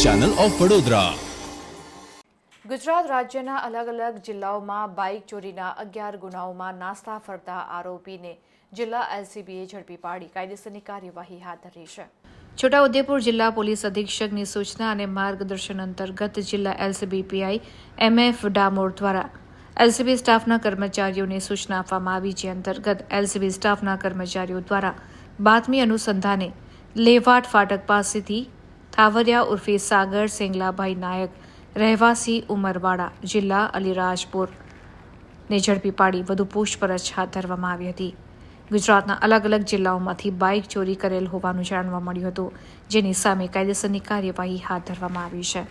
Channel of Vadodara Gujarat રાજ્યના અલગ અલગ જિલ્લાઓમાં બાઇક ચોરીના અગિયાર ગુનાઓમાં નાસ્તા ફરતા આરોપીને જિલ્લા એલસીબીએ ઝડપી પાડી. કાયદેસરની કાર્યવાહી હાથ ધરી છે. છોટાઉદેપુર જિલ્લા પોલીસ અધિક્ષકની સૂચના અને માર્ગદર્શન અંતર્ગત જિલ્લા LCB PI M F Damor દ્વારા એલસીબી સ્ટાફના કર્મચારીઓને સૂચના આપવામાં આવી જે અંતર્ગત એલસીબી સ્ટાફના કર્મચારીઓ દ્વારા બાતમી અનુસંધાને લેવાટ ફાટક પાસેથી થાવરિયા ઉર્ફે સાગર સેંગલાભાઈ નાયક, રહેવાસી ઉમરવાડા, જિલ્લા અલીરાજપુર ને ઝડપી પાડી વધુ પૂછપરછ હાથ ધરવામાં આવી હતી. ગુજરાતના અલગ અલગ જિલ્લાઓમાંથી બાઇક ચોરી કરેલ હોવાનું જાણવા મળ્યું હતું, જેની સામે કાયદેસરની કાર્યવાહી હાથ ધરવામાં આવી છે.